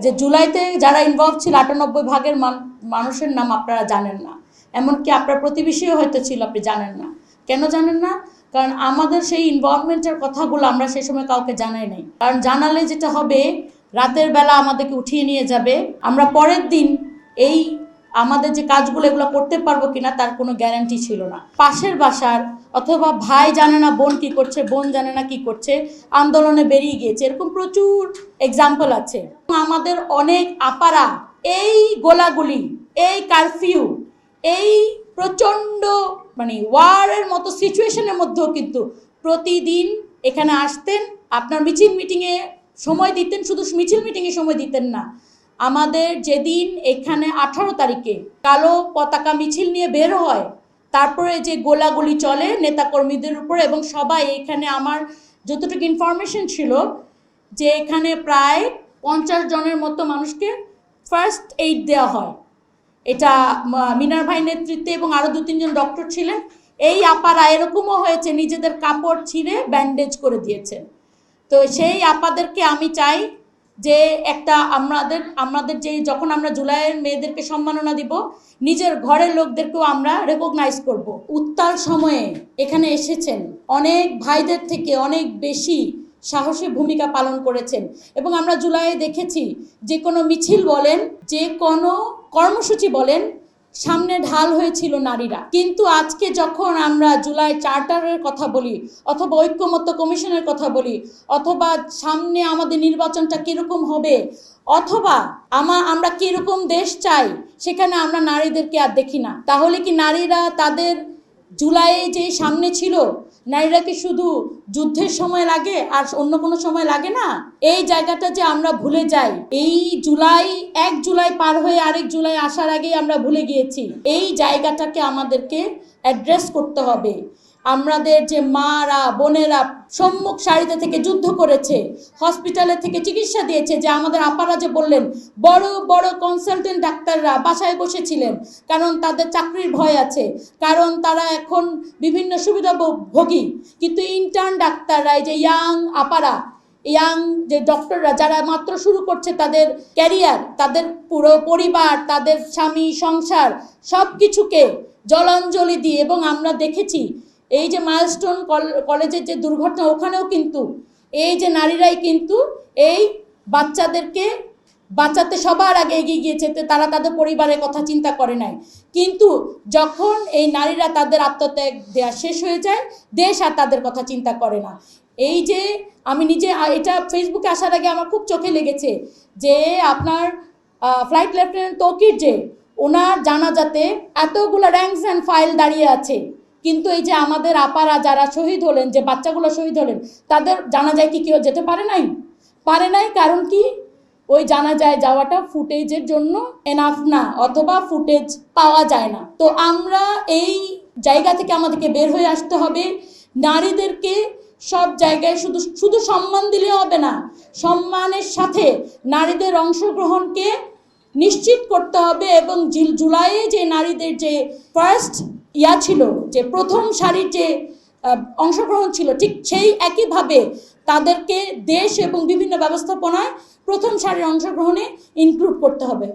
যে জুলাইতে যারা ইনভলভ ছিল, আটানব্বই ভাগের মান- মানুষের নাম আপনারা জানেন না। এমনকি আপনার প্রতিবেশীও হয়তো ছিল, আপনি জানেন না। কেন জানেন না? কারণ আমাদের সেই ইনভলভমেন্টের কথাগুলো আমরা সেই সময় কাউকে জানাই নাই। কারণ জানালে যেটা হবে, রাতের বেলা আমাদেরকে উঠিয়ে নিয়ে যাবে। আমরা পরের দিন এই আমাদের যে কাজগুলো এগুলো করতে পারব কিনা তার কোনো গ্যারান্টি ছিল না। পাশের বাসার অথবা ভাই জানে না বোন কি করছে, বোন জানে না কি করছে, আন্দোলনে বেরিয়ে গিয়েছে, এরকম প্রচুর এক্সাম্পল আছে। আমাদের অনেক আপারা এই গোলাগুলি, এই কারফিউ এই প্রচণ্ড মানে ওয়ারের মতো সিচুয়েশনের মধ্যেও কিন্তু প্রতিদিন এখানে আসতেন, আপনার মিছিল মিটিংয়ে সময় দিতেন, শুধু মিছিল মিটিংয়ে সময় দিতেন না। আমাদের যেদিন এখানে আঠারো তারিখে কালো পতাকা মিছিল নিয়ে বের হয়, তারপরে যে গোলাগুলি চলে নেতাকর্মীদের উপর এবং সবাই এখানে আমার যতটুকু ইনফরমেশন ছিল যে এখানে প্রায় পঞ্চাশ জনের মতো মানুষকে ফার্স্ট এইড দেওয়া হয়। এটা মিনার ভাই নেতৃত্বে এবং আরও দু তিনজন ডক্টর ছিলেন। এই আপারা এরকমও হয়েছে, নিজেদের কাপড় ছিঁড়ে ব্যান্ডেজ করে দিয়েছে তো সেই আপাদেরকে আমি চাই যে একটা আমাদের আমাদের যে যখন আমরা জুলাইয়ের মেয়েদেরকে সম্মাননা দিব, নিজের ঘরের লোকদেরকেও আমরা রেকগনাইজ করব। উত্তাল সময়ে এখানে এসেছেন। অনেক ভাইদের থেকে অনেক বেশি সাহসী ভূমিকা পালন করেছেন। এবং আমরা জুলাইয়ে দেখেছি যে কোনো মিছিল বলেন, যে কোনো কর্মসূচি বলেন সামনে ঢাল হয়েছিল নারীরা। কিন্তু আজকে যখন আমরা জুলাই চার্টারের কথা বলি, অথবা ঐক্যমত্য কমিশনের কথা বলি, অথবা সামনে আমাদের নির্বাচনটা কীরকম হবে, অথবা আমা আমরা কীরকম দেশ চাই, সেখানে আমরা নারীদেরকে আর দেখি না। তাহলে কি নারীরা তাদের জুলাইয়ে যে সামনে ছিল, নারীরা কি শুধু যুদ্ধের সময় লাগে আর অন্য কোনো সময় লাগে না? এই জায়গাটা যে আমরা ভুলে যাই। এই জুলাই, এক জুলাই পার হয়ে আরেক জুলাই আসার আগেই আমরা ভুলে গিয়েছি। এই জায়গাটাকে আমাদেরকে অ্যাড্রেস করতে হবে। আমাদের যে মারা, বোনেরা সম্মুখ সারিতে থেকে যুদ্ধ করেছে, হসপিটালে থেকে চিকিৎসা দিয়েছে, যে আমাদের আপারা যে বললেন, বড় বড় কনসালটেন্ট ডাক্তাররা বাসায় বসেছিলেন, কারণ তাদের চাকরির ভয় আছে, কারণ তারা এখন বিভিন্ন সুবিধা ভোগী। কিন্তু ইন্টার্ন ডাক্তাররা, এই যে ইয়াং আপারা ইয়াং যে ডক্টররা যারা মাত্র শুরু করছে তাদের ক্যারিয়ার তাদের পুরো পরিবার, তাদের স্বামী, সংসার সব কিছুকে জলাঞ্জলি দিয়ে, এবং আমরা দেখেছি এই যে মাইলস্টোন কলেজের যে দুর্ঘটনা, ওখানেও কিন্তু এই যে নারীরাই কিন্তু এই বাচ্চাদেরকে বাচ্চাতে সবার আগে এগিয়ে গিয়েছে তারা তাদের পরিবারের কথা চিন্তা করে নাই। কিন্তু যখন এই নারীরা তাদের আত্মত্যাগ দেওয়া শেষ হয়ে যায়, দেশ আর তাদের কথা চিন্তা করে না। এই যে আমি নিজে এটা ফেসবুকে আসার আগে আমার খুব চোখে লেগেছে যে আপনার ফ্লাইট লেফটেন্যান্ট তৌকির যে, ওনার জানাজাতে এতগুলো র্যাঙ্কস অ্যান্ড ফাইল দাঁড়িয়ে আছে। কিন্তু এই যে আমাদের আপারা যারা শহীদ হলেন, যে বাচ্চাগুলো শহীদ হলেন, তাদের জানা যায় কি কেউ যেতে পারে নাই? পারে নাই, কারণ কি? ওই জানা যায় যাওয়াটা ফুটেজের জন্য এনাফ না, অথবা ফুটেজ পাওয়া যায় না। তো আমরা এই জায়গা থেকে আমাদেরকে বের হয়ে আসতে হবে। নারীদেরকে সব জায়গায় শুধু শুধু সম্মান দিলে হবে না, সম্মানের সাথে নারীদের অংশগ্রহণকে নিশ্চিত করতে হবে এবং জুলাইয়ে যে নারীদের যে ফার্স্ট ইয়া ছিল যে প্রথম সারির যে অংশগ্রহণ ছিল, ঠিক সেই একইভাবে তাদেরকে দেশ এবং বিভিন্ন ব্যবস্থাপনায় প্রথম সারির অংশগ্রহণে ইনক্লুড করতে হবে।